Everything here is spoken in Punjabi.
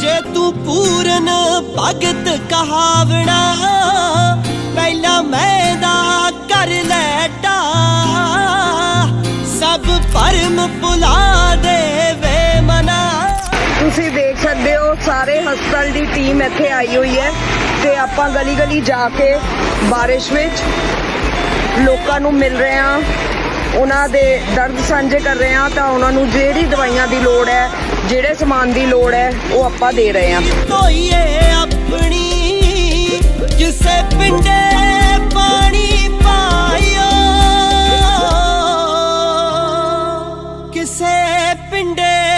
ਜੇ ਤੂੰ ਪੂਰਨ ਭਗਤ ਕਹਾਵਣਾ ਪਹਿਲਾਂ ਮੈਂ ਕਰ ਲੈਟਾ ਸਭ ਪਰਮ ਭੁਲਾ ਦੇਵੇ ਮਨਾ। ਤੁਸੀਂ ਦੇਖ ਸਕਦੇ ਹੋ, ਸਾਰੇ ਹਸਪਤਾਲ ਦੀ ਟੀਮ ਇੱਥੇ ਆਈ ਹੋਈ ਹੈ ਤੇ ਆਪਾਂ ਗਲੀ ਗਲੀ ਜਾ ਕੇ ਬਾਰਿਸ਼ ਵਿੱਚ ਲੋਕਾਂ ਨੂੰ ਮਿਲ ਰਹੇ ਹਾਂ। ਉਹਨਾਂ ਦੇ ਦਰਦ ਸਾਂਝੇ ਕਰ ਰਹੇ ਹਾਂ ਤਾਂ ਉਹਨਾਂ ਨੂੰ ਜਿਹੜੀ ਦਵਾਈਆਂ ਦੀ ਲੋੜ ਹੈ, ਜਿਹੜੇ ਸਮਾਨ ਦੀ ਲੋੜ ਹੈ, ਉਹ ਆਪਾਂ ਦੇ ਰਹੇ ਹਾਂ। ਧੋਈਏ ਆਪਣੀ, ਜਿਸੇ ਪਾਣੀ ਕਿਸੇ ਪਿੰਡੇ